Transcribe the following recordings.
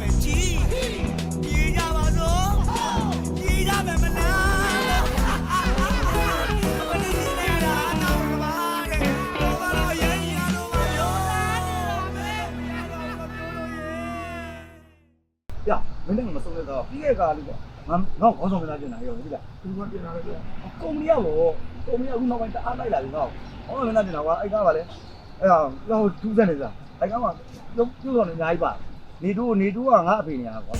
မယ်ကြီးကြီးကြပါစို့ကြီးကြမယ်မလားမနေနေလားတော့ပါတဲ့တော့ပါတော့ရရင်ရတော့ပါရောမဲရတော့မပြောလို့ရေပြမင်းလည်းမဆုံးတော့ပြီးခဲ့ကလေးကငါတော့ခေါင်းဆောင်ကလာပြင်လာရောဒီလားဒီကပြင်လာလေကုမ္ပဏီရောကုမ္ပဏီကအခုနောက်ပိုင်းတအားလိုက်လာပြီတော့ဟောမင်းလည်းပြင်လာကွာအဲ့ကားပါလေအဲ့ဒါဟိုထူးစက်နေစားအဲ့ကားမှာပြုတ်ပြုတ်တော်နေအများကြီးပါ နေတူနေတူကငါအဖေနေရကွာ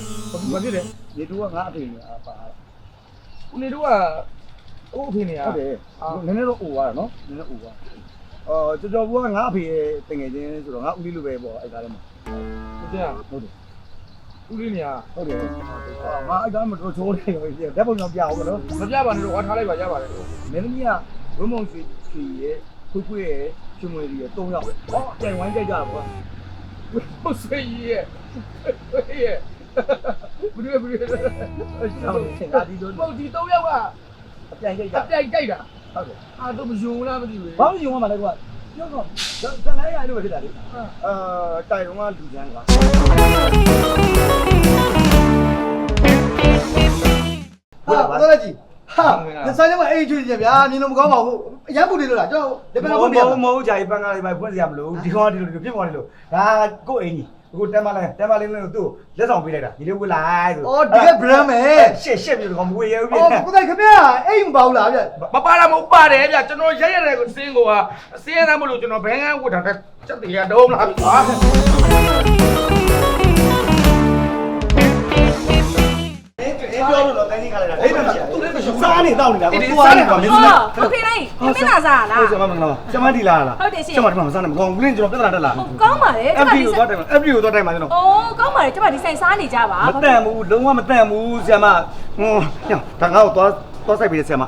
ဘာဖြစ်လဲနေတူကငါအဖေနေရပါဦးနေတို့ကအိုးအဖေနေရဟုတ်တယ်နည်းနည်းတော့အိုသွားတာနော်နည်းနည်းအိုသွားအော်ကြော်ကြော်ဘူးကငါအဖေရဲ့တငယ်ချင်းဆိုတော့ငါဦးလေးလိုပဲပေါ့အဲ့ကားထဲမှာဟုတ်တယ်ဟုတ်တယ်ဦးလေးနေရဟုတ်တယ်ငါအဲ့ကားမှာတော့ချိုးနေရောဓာတ်ပုံကြောင့်ပြအောင်နော်မပြပါနဲ့တော့ဝါထားလိုက်ပါရပါတယ်မင်းသမီးကဝင်းမုံရွှေရွှေရဲ့ခွေးခွေးရဲ့ရွှေမွေကြီးရဲ့၃ယောက်ဟောတိုင်ဝိုင်းကြိုက်ကြတာကွာ ဟုတ်ဆွေးကြီးရဲ့ဆွေးရဲ့ဘယ်လိုဘယ်လိုအဲ့ဒါကိုသင်တာဒီလိုပုတ်ဒီ၃ယောက်ကအပြန်ကြိုက်ကြအပြိုင်ကြိုက်တာဟုတ်တယ်အာတော့မယုံလားမသိဘူးဘာလို့ယုံရမှာလဲကွာပြောတော့တန်လိုက်ရလို့ပဲဖြစ်တာလေအာတိုင်တော့ကလူချမ်းကွာဟာတော့လက်ကြီး ဟာဒီဆိုင်ထဲမှာအဲ့ဒီချွေးကြဗျာမြင်လို့မကောင်းပါဘူးအရန်ပူနေလို့လားကျွန်တော်ဒီဘက်မကဟုတ်ဘုတ်ပြမဟုတ်မဟုတ်ဂျာကြီးပန်းကားလေးပဲဖွင့်စရာမလိုဒီကောင်ကဒီလိုဖြစ်ပေါ်နေလို့ဒါကိုယ့်အင်ကြီးကိုတမ်းမလိုက်တမ်းမလေးလို့သူ့လက်ဆောင်ပေးလိုက်တာဒီလိုဝလာဆိုအော်ဒီက brand ပဲရှစ်ရှစ်မျိုးကောင်မဝေရဘူးပြအော်ကိုယ်တိုင်ခင်ဗျာအဲ့ဒီမပါဘူးလားဗျမပါလာမဟုတ်ပါတယ်ဗျကျွန်တော်ရက်ရက်တဲ့စင်းကိုကအစင်းရမ်းမလို့ကျွန်တော်ဘန်းကန်းဝတ်တာစက်တရဒုံးလာပြီကွာအင်းပြောလို့တော့တိုင်းကြီးခါလိုက်တာ စားနေတော့နေတာကိုသူကနေတာမင်းဟုတ်ဟုတ်ပြီလိုက်မင်းလာစားလားဟုတ်ဆရာမမင်္ဂလာပါဆရာမဒီလာလားဟုတ်တယ်ရှင်ဆရာမဒီမှာမစားနဲ့မကောင်းဘူးလင်းကျွန်တော်ပြဿနာတက်လာဟုတ်ကောင်းပါလေကျမ FD ဒီကိုသွားတိုင်မှာ FD ကိုသွားတိုင်မှာကျွန်တော်အိုးကောင်းပါလေကျမဒီဆိုင်စားနေကြပါမတန်ဘူးလုံးဝမတန်ဘူးဆရာမဟွန်းညဒါငါ့ကိုသွားသွားဆိုင်ပေးတယ်ဆရာမ